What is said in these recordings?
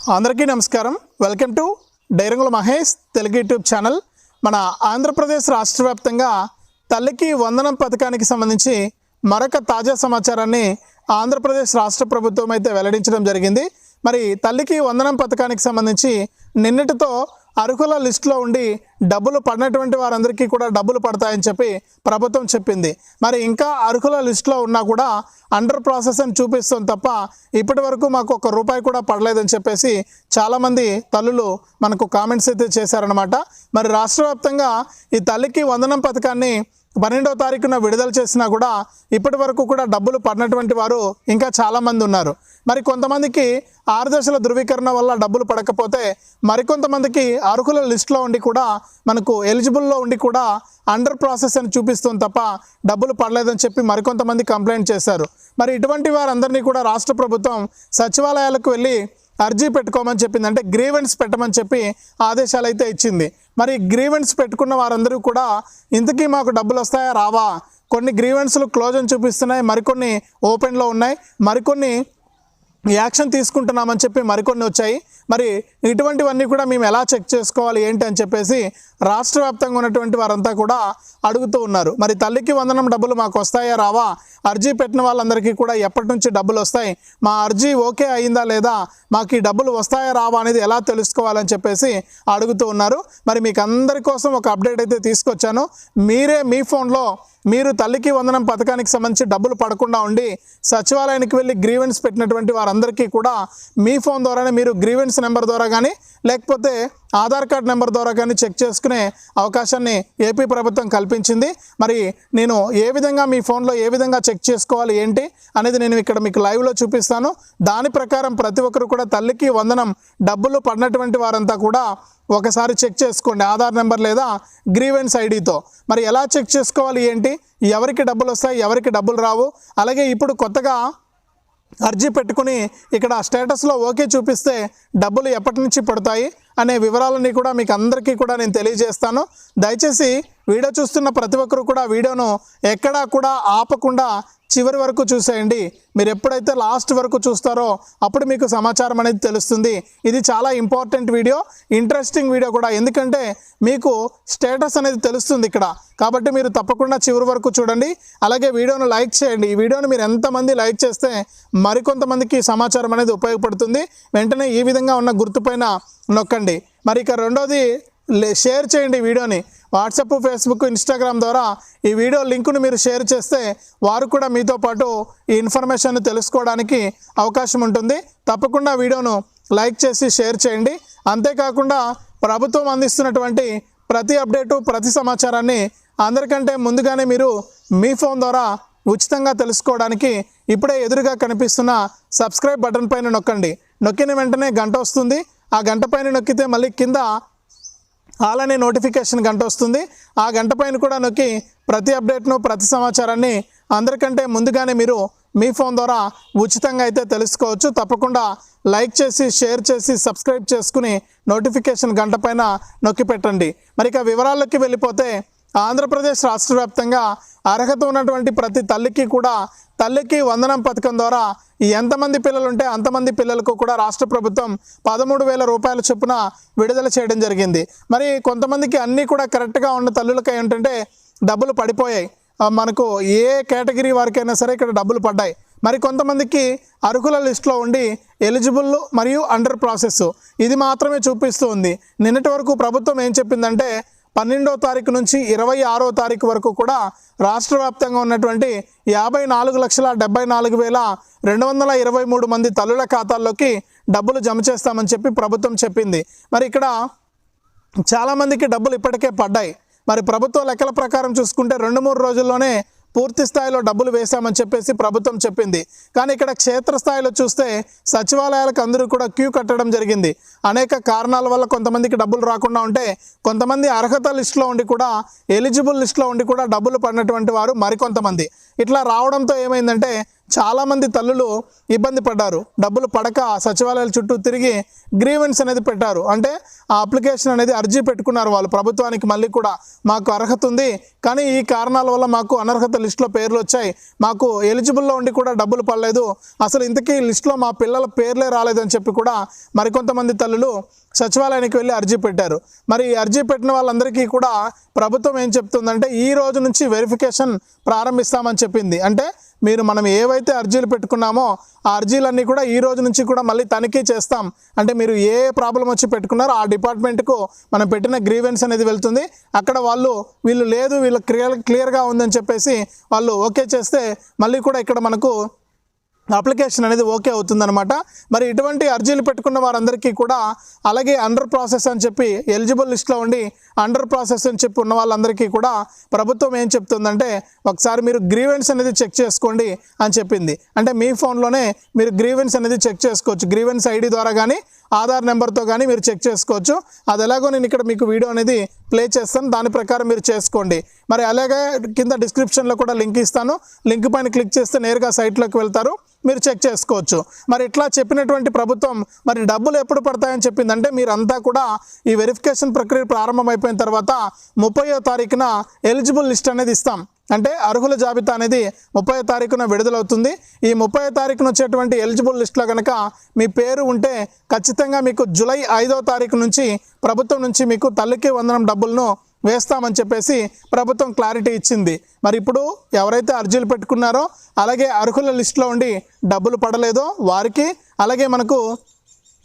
అందరికీ నమస్కారం. Welcome to Dairangula Mahesh Telugu YouTube channel. మన ఆంధ్రప్రదేశ్ రాష్ట్ర వ్యాప్తంగా తల్లికి వందనం పథకానికి సంబంధించి మరొక తాజా సమాచారాన్ని ఆంధ్రప్రదేశ్ రాష్ట్ర ప్రభుత్వం అయితే వెల్లడించడం జరిగింది. మరి తల్లికి వందనం పథకానికి సంబంధించి నిన్నటితో అర్హుల లిస్టులో ఉండి డబ్బులు పడినటువంటి వారందరికీ కూడా డబ్బులు పడతాయని చెప్పి ప్రభుత్వం చెప్పింది. మరి ఇంకా అర్హుల లిస్టులో ఉన్నా కూడా అండర్ ప్రాసెస్ అని చూపిస్తుంది తప్ప ఇప్పటి వరకు మాకు ఒక రూపాయి కూడా పడలేదని చెప్పేసి చాలామంది తల్లులు మనకు కామెంట్స్ అయితే చేశారనమాట మరి రాష్ట్ర వ్యాప్తంగా ఈ తల్లికి వందనం పథకాన్ని పన్నెండవ తారీఖున విడుదల చేసినా కూడా ఇప్పటి వరకు కూడా డబ్బులు పడినటువంటి వారు ఇంకా చాలామంది ఉన్నారు. మరి కొంతమందికి ఆరు దశల ధృవీకరణ వల్ల డబ్బులు పడకపోతే మరికొంతమందికి అర్హుల లిస్టులో ఉండి కూడా మనకు ఎలిజిబుల్లో ఉండి కూడా అండర్ ప్రాసెస్ అని చూపిస్తుంది తప్ప డబ్బులు పడలేదని చెప్పి మరికొంతమంది కంప్లైంట్ చేశారు. మరి ఇటువంటి వారందరినీ కూడా రాష్ట్ర ప్రభుత్వం సచివాలయాలకు వెళ్ళి అర్జీ పెట్టుకోమని చెప్పింది. అంటే గ్రీవెన్స్ పెట్టమని చెప్పి ఆదేశాలు అయితే ఇచ్చింది. మరి గ్రీవెన్స్ పెట్టుకున్న వారందరూ కూడా ఇంతకీ మాకు డబ్బులు వస్తాయా? రావా. కొన్ని గ్రీవెన్స్లు క్లోజ్ అని చూపిస్తున్నాయి. మరికొన్ని ఓపెన్లో ఉన్నాయి. మరికొన్ని యాక్షన్ తీసుకుంటున్నామని చెప్పి మరికొన్ని వచ్చాయి. మరి ఇటువంటివన్నీ కూడా మేము ఎలా చెక్ చేసుకోవాలి ఏంటి అని చెప్పేసి రాష్ట్ర వ్యాప్తంగా ఉన్నటువంటి వారంతా కూడా అడుగుతూ ఉన్నారు. మరి తల్లికి వందనం డబ్బులు మాకు వస్తాయా రావా? అర్జీ పెట్టిన వాళ్ళందరికీ కూడా ఎప్పటి నుంచి డబ్బులు వస్తాయి? మా అర్జీ ఓకే అయిందా లేదా? మాకు ఈ డబ్బులు వస్తాయా రావా అనేది ఎలా తెలుసుకోవాలని చెప్పేసి అడుగుతూ ఉన్నారు. మరి మీకు అందరి కోసం ఒక అప్డేట్ అయితే తీసుకొచ్చాను. మీరే మీ ఫోన్లో మీరు తల్లికి వందనం పథకానికి సంబంధించి డబ్బులు పడకుండా ఉండి సచివాలయానికి వెళ్ళి గ్రీవెన్స్ పెట్టినటువంటి వారు వారందరికీ కూడా మీ ఫోన్ ద్వారానే మీరు గ్రీవెన్స్ నెంబర్ ద్వారా కానీ లేకపోతే ఆధార్ కార్డ్ నెంబర్ ద్వారా కానీ చెక్ చేసుకునే అవకాశాన్ని ఏపీ ప్రభుత్వం కల్పించింది. మరి నేను ఏ విధంగా మీ ఫోన్లో ఏ విధంగా చెక్ చేసుకోవాలి ఏంటి అనేది నేను ఇక్కడ మీకు లైవ్లో చూపిస్తాను. దాని ప్రకారం ప్రతి ఒక్కరు కూడా తల్లికి వందనం డబ్బులు పడినటువంటి వారంతా కూడా ఒకసారి చెక్ చేసుకోండి. ఆధార్ నెంబర్ లేదా గ్రీవెన్స్ ఐడితో. మరి ఎలా చెక్ చేసుకోవాలి ఏంటి? ఎవరికి డబ్బులు వస్తాయి ఎవరికి డబ్బులు రావు? అలాగే ఇప్పుడు కొత్తగా అర్జీ పెట్టుకుని ఇక్కడ స్టేటస్లో ఓకే చూపిస్తే డబ్బులు ఎప్పటి నుంచి పడతాయి అనే వివరాలన్నీ కూడా మీకు అందరికీ కూడా నేను తెలియజేస్తాను. దయచేసి వీడియో చూస్తున్న ప్రతి ఒక్కరు కూడా వీడియోను ఎక్కడా కూడా ఆపకుండా చివరి వరకు చూసేయండి. మీరు ఎప్పుడైతే లాస్ట్ వరకు చూస్తారో అప్పుడు మీకు సమాచారం అనేది తెలుస్తుంది. ఇది చాలా ఇంపార్టెంట్ వీడియో ఇంట్రెస్టింగ్ వీడియో కూడా. ఎందుకంటే మీకు స్టేటస్ అనేది తెలుస్తుంది ఇక్కడ. కాబట్టి మీరు తప్పకుండా చివరి వరకు చూడండి. అలాగే వీడియోను లైక్ చేయండి. ఈ వీడియోను మీరు ఎంతమంది లైక్ చేస్తే మరికొంతమందికి సమాచారం అనేది ఉపయోగపడుతుంది. వెంటనే ఈ విధంగా ఉన్న గుర్తుపైన నొక్కండి. మరి ఇక రెండోది షేర్ చేయండి ఈ వీడియోని. వాట్సాప్ ఫేస్బుక్ ఇన్స్టాగ్రామ్ ద్వారా ఈ వీడియో లింకును మీరు షేర్ చేస్తే వారు కూడా మీతో పాటు ఈ ఇన్ఫర్మేషన్ తెలుసుకోవడానికి అవకాశం ఉంటుంది. తప్పకుండా వీడియోను లైక్ చేసి షేర్ చేయండి. అంతేకాకుండా ప్రభుత్వం అందిస్తున్నటువంటి ప్రతి అప్డేటు ప్రతి సమాచారాన్ని అందరికంటే ముందుగానే మీరు మీ ఫోన్ ద్వారా ఉచితంగా తెలుసుకోవడానికి ఇప్పుడే ఎదురుగా కనిపిస్తున్న సబ్స్క్రైబ్ బటన్ పైన నొక్కండి. నొక్కిన వెంటనే గంట వస్తుంది. ఆ గంట పైన నొక్కితే మళ్ళీ కింద అలానే నోటిఫికేషన్ గంట వస్తుంది. ఆ గంట పైన కూడా నొక్కి ప్రతి అప్డేట్ను ప్రతి సమాచారాన్ని అందరికంటే ముందుగానే మీరు మీ ఫోన్ ద్వారా ఉచితంగా అయితే తెలుసుకోవచ్చు. తప్పకుండా లైక్ చేసి షేర్ చేసి సబ్స్క్రైబ్ చేసుకుని నోటిఫికేషన్ గంట పైన నొక్కి పెట్టండి. మరి ఇక వివరాల్లోకి వెళ్ళిపోతే ఆంధ్రప్రదేశ్ రాష్ట్ర వ్యాప్తంగా అర్హత ఉన్నటువంటి ప్రతి తల్లికి కూడా తల్లికి వందనం పథకం ద్వారా ఎంతమంది పిల్లలు ఉంటే అంతమంది పిల్లలకు కూడా రాష్ట్ర ప్రభుత్వం పదమూడు వేల రూపాయల చొప్పున విడుదల చేయడం జరిగింది. మరి కొంతమందికి అన్నీ కూడా కరెక్ట్గా ఉన్న తల్లులకి ఏంటంటే డబ్బులు పడిపోయాయి. మనకు ఏ కేటగిరీ వారికైనా సరే ఇక్కడ డబ్బులు పడ్డాయి. మరి కొంతమందికి అర్హుల లిస్టులో ఉండి ఎలిజిబుల్ మరియు అండర్ ప్రాసెస్ ఇది మాత్రమే చూపిస్తూ ఉంది. నిన్నటి వరకు ప్రభుత్వం ఏం చెప్పిందంటే పన్నెండో తారీఖు నుంచి ఇరవై ఆరో తారీఖు వరకు కూడా రాష్ట్ర వ్యాప్తంగా ఉన్నటువంటి యాభై నాలుగు లక్షల డెబ్బై నాలుగు వేల రెండు వందల ఇరవై మూడు మంది తల్లుల ఖాతాల్లోకి డబ్బులు జమ చేస్తామని చెప్పి ప్రభుత్వం చెప్పింది. మరి ఇక్కడ చాలామందికి డబ్బులు ఇప్పటికే పడ్డాయి. మరి ప్రభుత్వ లెక్కల ప్రకారం చూసుకుంటే రెండు మూడు రోజుల్లోనే పూర్తి స్థాయిలో డబ్బులు వేశామని చెప్పేసి ప్రభుత్వం చెప్పింది. కానీ ఇక్కడ క్షేత్రస్థాయిలో చూస్తే సచివాలయాలకు అందరూ కూడా క్యూ కట్టడం జరిగింది. అనేక కారణాల వల్ల కొంతమందికి డబ్బులు రాకుండా ఉంటే కొంతమంది అర్హత లిస్టులో ఉండి కూడా ఎలిజిబుల్ లిస్టులో ఉండి కూడా డబ్బులు పడినటువంటి వారు మరికొంతమంది. ఇట్లా రావడంతో ఏమైందంటే చాలామంది తల్లులు ఇబ్బంది పడ్డారు. డబ్బులు పడక సచివాలయాల చుట్టూ తిరిగి గ్రీవెన్స్ అనేది పెట్టారు. అంటే ఆ అప్లికేషన్ అనేది అర్జీ పెట్టుకున్నారు వాళ్ళు. ప్రభుత్వానికి మళ్ళీ కూడా మాకు అర్హత ఉంది. కానీ ఈ కారణాల వల్ల మాకు అనర్హత లిస్టులో పేర్లు వచ్చాయి. మాకు ఎలిజిబుల్లో ఉండి కూడా డబ్బులు పడలేదు. అసలు ఇంతకీ లిస్టులో మా పిల్లల పేర్లే రాలేదని చెప్పి కూడా మరికొంతమంది తల్లులు సచివాలయానికి వెళ్ళి అర్జీ పెట్టారు. మరి ఈ అర్జీ పెట్టిన వాళ్ళందరికీ కూడా ప్రభుత్వం ఏం చెప్తుందంటే ఈ రోజు నుంచి వెరిఫికేషన్ ప్రారంభిస్తామని చెప్పింది. అంటే మీరు మనం ఏవైతే అర్జీలు పెట్టుకున్నామో ఆ అర్జీలన్నీ కూడా ఈ రోజు నుంచి కూడా మళ్ళీ తనిఖీ చేస్తాం. అంటే మీరు ఏ ప్రాబ్లం వచ్చి పెట్టుకున్నారో ఆ డిపార్ట్మెంట్కు మనం పెట్టిన గ్రీవెన్స్ అనేది వెళ్తుంది. అక్కడ వాళ్ళు వీళ్ళు లేదు వీళ్ళు క్లియర్ క్లియర్గా ఉందని చెప్పేసి వాళ్ళు ఓకే చేస్తే మళ్ళీ కూడా ఇక్కడ మనకు అప్లికేషన్ అనేది ఓకే అవుతుందన్నమాట. మరి ఇటువంటి అర్జీలు పెట్టుకున్న వారందరికీ కూడా అలాగే అండర్ ప్రాసెస్ అని చెప్పి ఎలిజిబుల్ లిస్ట్లో ఉండి అండర్ ప్రాసెస్ అని చెప్పి ఉన్న వాళ్ళందరికీ కూడా ప్రభుత్వం ఏం చెప్తుందంటే ఒకసారి మీరు గ్రీవెన్స్ అనేది చెక్ చేసుకోండి అని చెప్పింది. అంటే మీ ఫోన్లోనే మీరు గ్రీవెన్స్ అనేది చెక్ చేసుకోవచ్చు. గ్రీవెన్స్ ఐడి ద్వారా కానీ ఆధార్ నెంబర్తో కానీ మీరు చెక్ చేసుకోవచ్చు. అది ఎలాగో నేను ఇక్కడ మీకు వీడియో అనేది ప్లే చేస్తాను. దాని ప్రకారం మీరు చేసుకోండి. మరి అలాగే కింద డిస్క్రిప్షన్లో కూడా లింక్ ఇస్తాను. లింక్ పైన క్లిక్ చేస్తే నేరుగా సైట్లోకి వెళ్తారు. మీరు చెక్ చేసుకోవచ్చు. మరి ఇట్లా చెప్పినటువంటి ప్రభుత్వం మరి డబ్బులు ఎప్పుడు పడతాయని చెప్పిందంటే మీరంతా కూడా ఈ వెరిఫికేషన్ ప్రక్రియ ప్రారంభమైపోయిన తర్వాత ముప్పయో తారీఖున ఎలిజిబుల్ లిస్ట్ అనేది ఇస్తాం. అంటే అర్హుల జాబితా అనేది ముప్పై తారీఖున విడుదలవుతుంది. ఈ ముప్పై తారీఖున వచ్చేటువంటి ఎలిజిబుల్ లిస్ట్లో కనుక మీ పేరు ఉంటే ఖచ్చితంగా మీకు జూలై ఐదో తారీఖు నుంచి ప్రభుత్వం నుంచి మీకు తల్లికి వందనం డబ్బులను వేస్తామని చెప్పేసి ప్రభుత్వం క్లారిటీ ఇచ్చింది. మరి ఇప్పుడు ఎవరైతే అర్జీలు పెట్టుకున్నారో అలాగే అర్హుల లిస్టులో ఉండి డబ్బులు పడలేదో వారికి అలాగే మనకు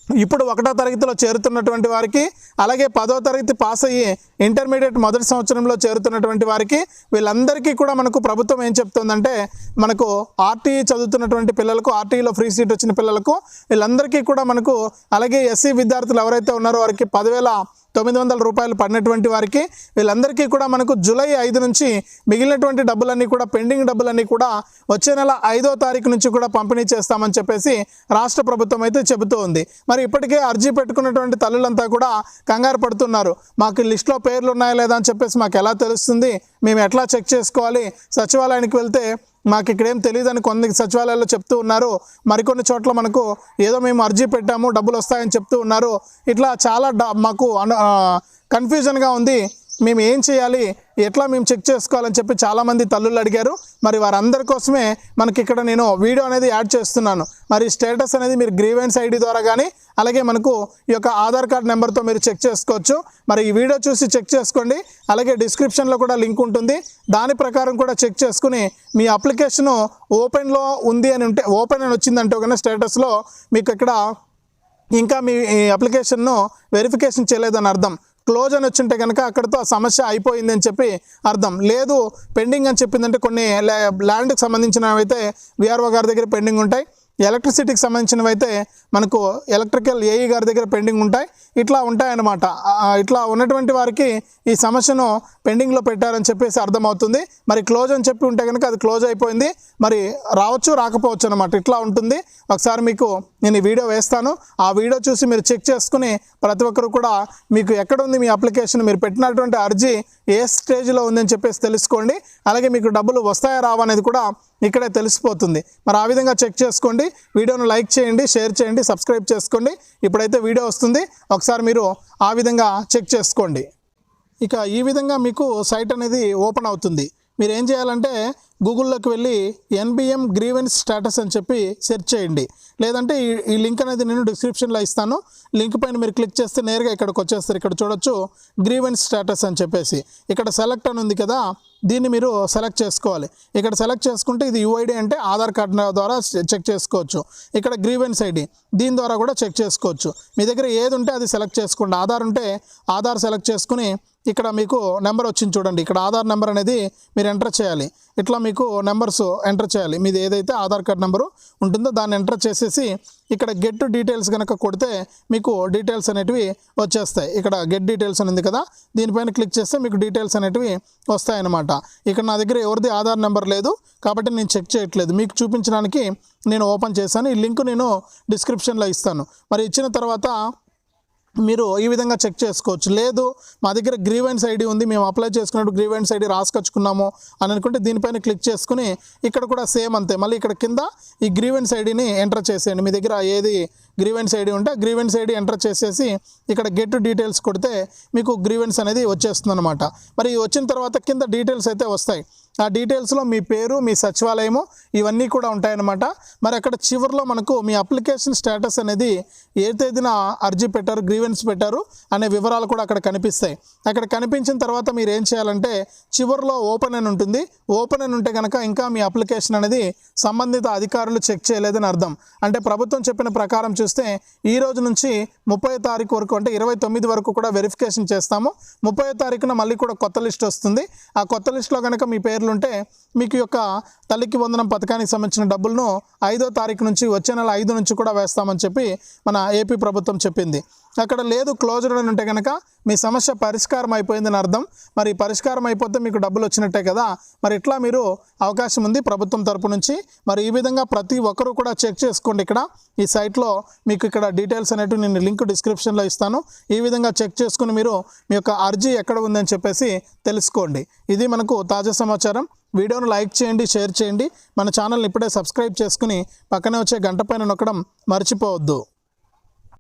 ఇప్పుడు ఒకటో తరగతిలో చేరుతున్నటువంటి వారికి అలాగే పదో తరగతి పాస్ అయ్యి ఇంటర్మీడియట్ మొదటి సంవత్సరంలో చేరుతున్నటువంటి వారికి వీళ్ళందరికీ కూడా మనకు ప్రభుత్వం ఏం చెప్తుందంటే మనకు ఆర్టీఈ చదువుతున్నటువంటి పిల్లలకు ఆర్టీఈలో ఫ్రీ సీట్ వచ్చిన పిల్లలకు వీళ్ళందరికీ కూడా మనకు అలాగే ఎస్సీ విద్యార్థులు ఎవరైతే ఉన్నారో వారికి పదివేల తొమ్మిది వందల రూపాయలు పడినటువంటి వారికి వీళ్ళందరికీ కూడా మనకు జూలై ఐదు నుంచి మిగిలినటువంటి డబ్బులన్నీ కూడా పెండింగ్ డబ్బులన్నీ కూడా వచ్చే నెల ఐదో తారీఖు నుంచి కూడా పంపిణీ చేస్తామని చెప్పేసి రాష్ట్ర ప్రభుత్వం అయితే చెబుతూ ఉంది. మరి ఇప్పటికే అర్జీ పెట్టుకున్నటువంటి తల్లులంతా కూడా కంగారు పడుతున్నారు. మాకు లిస్ట్లో పేర్లు ఉన్నాయా లేదా అని చెప్పేసి మాకు ఎలా తెలుస్తుంది? మేము ఎట్లా చెక్ చేసుకోవాలి? సచివాలయానికి వెళ్తే మాకు ఇక్కడేం తెలియదు తెలియదని కొన్ని సచివాలయాల్లో చెప్తూ ఉన్నారు. మరికొన్ని చోట్ల మనకు ఏదో మేము అర్జీ పెట్టాము డబ్బులు వస్తాయని చెప్తూ ఉన్నారు. ఇట్లా చాలా డ మాకు కన్ఫ్యూజన్గా ఉంది. మేము ఏం చేయాలి? ఎట్లా మేము చెక్ చేసుకోవాలని చెప్పి చాలామంది తల్లులు అడిగారు. మరి వారందరి కోసమే మనకి ఇక్కడ నేను వీడియో అనేది యాడ్ చేస్తున్నాను. మరి స్టేటస్ అనేది మీరు గ్రీవెన్స్ ఐడి ద్వారా కానీ అలాగే మనకు ఈ యొక్క ఆధార్ కార్డ్ నెంబర్తో మీరు చెక్ చేసుకోవచ్చు. మరి ఈ వీడియో చూసి చెక్ చేసుకోండి. అలాగే డిస్క్రిప్షన్లో కూడా లింక్ ఉంటుంది. దాని ప్రకారం కూడా చెక్ చేసుకుని మీ అప్లికేషను ఓపెన్లో ఉంది అని ఉంటే ఓపెన్ అని వచ్చిందంటే ఒక స్టేటస్లో మీకు ఇక్కడ ఇంకా మీ ఈ అప్లికేషన్ను వెరిఫికేషన్ చేయలేదని అర్థం. క్లోజ్ అని వచ్చింటే కనుక అక్కడితో ఆ సమస్య అయిపోయింది అని చెప్పి అర్థం. లేదు పెండింగ్ అని చెప్పిందంటే కొన్ని ల్యా- ల్యాండ్కి సంబంధించినవి అయితే విఆర్ఓ గారి దగ్గర పెండింగ్ ఉంటాయి. ఎలక్ట్రిసిటీకి సంబంధించినవి అయితే మనకు ఎలక్ట్రికల్ ఏఈ గారి దగ్గర పెండింగ్ ఉంటాయి. ఇట్లా ఉంటాయన్నమాట. ఇట్లా ఉన్నటువంటి వారికి ఈ సమస్యను పెండింగ్లో పెట్టారని చెప్పేసి అర్థమవుతుంది. మరి క్లోజ్ అని చెప్పి ఉంటే కనుక అది క్లోజ్ అయిపోయింది. మరి రావచ్చు రాకపోవచ్చు అనమాట ఇట్లా ఉంటుంది. ఒకసారి మీకు నేను ఈ వీడియో వేస్తాను. ఆ వీడియో చూసి మీరు చెక్ చేసుకుని ప్రతి ఒక్కరు కూడా మీకు ఎక్కడ ఉంది మీ అప్లికేషన్ మీరు పెట్టినటువంటి అర్జీ ఏ స్టేజ్లో ఉందని చెప్పేసి తెలుసుకోండి. అలాగే మీకు డబ్బులు వస్తాయా రావా అనేది కూడా ఇక్కడే తెలిసిపోతుంది. మరి ఆ విధంగా చెక్ చేసుకోండి. వీడియోను లైక్ చేయండి షేర్ చేయండి సబ్స్క్రైబ్ చేసుకోండి. ఇప్పుడైతే వీడియో వస్తుంది. ఒకసారి మీరు ఆ విధంగా చెక్ చేసుకోండి. ఇక ఈ విధంగా మీకు సైట్ అనేది ఓపెన్ అవుతుంది. మీరు ఏం చేయాలంటే గూగుల్లోకి వెళ్ళి ఎన్బిఎం గ్రీవెన్స్ స్టేటస్ అని చెప్పి సెర్చ్ చేయండి. లేదంటే ఈ ఈ లింక్ అనేది నేను డిస్క్రిప్షన్లో ఇస్తాను. లింక్ పైన మీరు క్లిక్ చేస్తే నేరుగా ఇక్కడికి వచ్చేస్తారు. ఇక్కడ చూడొచ్చు గ్రీవెన్స్ స్టేటస్ అని చెప్పేసి. ఇక్కడ సెలెక్ట్ అని ఉంది కదా దీన్ని మీరు సెలెక్ట్ చేసుకోవాలి. ఇక్కడ సెలెక్ట్ చేసుకుంటే ఇది యూఐడి అంటే ఆధార్ కార్డ్ ద్వారా చెక్ చేసుకోవచ్చు. ఇక్కడ గ్రీవెన్స్ ఐడి దీని ద్వారా కూడా చెక్ చేసుకోవచ్చు. మీ దగ్గర ఏది ఉంటే అది సెలెక్ట్ చేసుకోండి. ఆధార్ ఉంటే ఆధార్ సెలెక్ట్ చేసుకుని ఇక్కడ మీకు నెంబర్ వచ్చింది చూడండి. ఇక్కడ ఆధార్ నెంబర్ అనేది మీరు ఎంటర్ చేయాలి. ఇట్లా మీకు నెంబర్స్ ఎంటర్ చేయాలి. మీది ఏదైతే ఆధార్ కార్డ్ నెంబరు ఉంటుందో దాన్ని ఎంటర్ చేసేసి ఇక్కడ గెట్ డీటెయిల్స్ కనుక కొడితే మీకు డీటెయిల్స్ అనేటివి వచ్చేస్తాయి. ఇక్కడ గెట్ డీటెయిల్స్ అని ఉంది కదా దీనిపైన క్లిక్ చేస్తే మీకు డీటెయిల్స్ అనేటివి వస్తాయన్నమాట. ఇక్కడ నా దగ్గర ఎవరిది ఆధార్ నెంబర్ లేదు కాబట్టి నేను చెక్ చేయట్లేదు. మీకు చూపించడానికి నేను ఓపెన్ చేశాను. ఈ లింక్ నేను డిస్క్రిప్షన్లో ఇస్తాను. మరి ఇచ్చిన తర్వాత మీరు ఈ విధంగా చెక్ చేసుకోవచ్చు. లేదు మా దగ్గర గ్రీవెన్స్ ఐడి ఉంది మేము అప్లై చేసుకున్నప్పుడు గ్రీవెన్స్ ఐడి రాసుకొచ్చుకున్నాము అని అనుకుంటే దీనిపైన క్లిక్ చేసుకుని ఇక్కడ కూడా సేమ్ అంతే. మళ్ళీ ఇక్కడ కింద ఈ గ్రీవెన్స్ ఐడిని ఎంటర్ చేసేయండి. మీ దగ్గర ఏది గ్రీవెన్స్ ఐడి ఉంటే గ్రీవెన్స్ ఐడి ఎంటర్ చేసేసి ఇక్కడ గెట్ డీటెయిల్స్ కొడితే మీకు గ్రీవెన్స్ అనేది వచ్చేస్తుంది అనమాట మరి వచ్చిన తర్వాత కింద డీటెయిల్స్ అయితే వస్తాయి. ఆ డీటెయిల్స్లో మీ పేరు మీ సచివాలయము ఇవన్నీ కూడా ఉంటాయన్నమాట. మరి అక్కడ చివరిలో మనకు మీ అప్లికేషన్ స్టేటస్ అనేది ఏ తేదీన అర్జీ పెట్టారు గ్రీవెన్స్ పెట్టారు అనే వివరాలు కూడా అక్కడ కనిపిస్తాయి. అక్కడ కనిపించిన తర్వాత మీరు ఏం చేయాలంటే చివరిలో ఓపెన్ అని ఉంటుంది. ఓపెన్ అని ఉంటే కనుక ఇంకా మీ అప్లికేషన్ అనేది సంబంధిత అధికారులు చెక్ చేయలేదని అర్థం. అంటే ప్రభుత్వం చెప్పిన ప్రకారం చూస్తే ఈ రోజు నుంచి ముప్పై తారీఖు వరకు అంటే ఇరవై తొమ్మిది వరకు కూడా వెరిఫికేషన్ చేస్తాము. ముప్పై తారీఖున మళ్ళీ కూడా కొత్త లిస్ట్ వస్తుంది. ఆ కొత్త లిస్టులో కనుక మీ పేర్లు ఉంటే మీకు యొక్క తల్లికి వందనం పథకానికి సంబంధించిన డబ్బులను ఐదో తారీఖు నుంచి వచ్చే నెల ఐదు నుంచి కూడా వేస్తామని చెప్పి మన ఏపీ ప్రభుత్వం చెప్పింది. అక్కడ లేదు క్లోజ్డ్ అని ఉంటే కనుక మీ సమస్య పరిష్కారం అయిపోయిందని అర్థం. మరి పరిష్కారం అయిపోతే మీకు డబ్బులు వచ్చినట్టే కదా. మరి ఇట్లా మీరు అవకాశం ఉంది ప్రభుత్వం తరపు నుంచి. మరి ఈ విధంగా ప్రతి ఒక్కరూ కూడా చెక్ చేసుకోండి ఇక్కడ. ఈ సైట్లో మీకు ఇక్కడ డీటెయిల్స్ అనేటివి నేను లింక్ డిస్క్రిప్షన్లో ఇస్తాను. ఈ విధంగా చెక్ చేసుకుని మీరు మీ యొక్క అర్జీ ఎక్కడ ఉందని చెప్పేసి తెలుసుకోండి. ఇది మనకు తాజా సమాచారం. వీడియోను లైక్ చేయండి షేర్ చేయండి. మన ఛానల్ని ఇప్పుడే సబ్స్క్రైబ్ చేసుకుని పక్కనే వచ్చే గంట పైన నొక్కడం మర్చిపోవద్దు.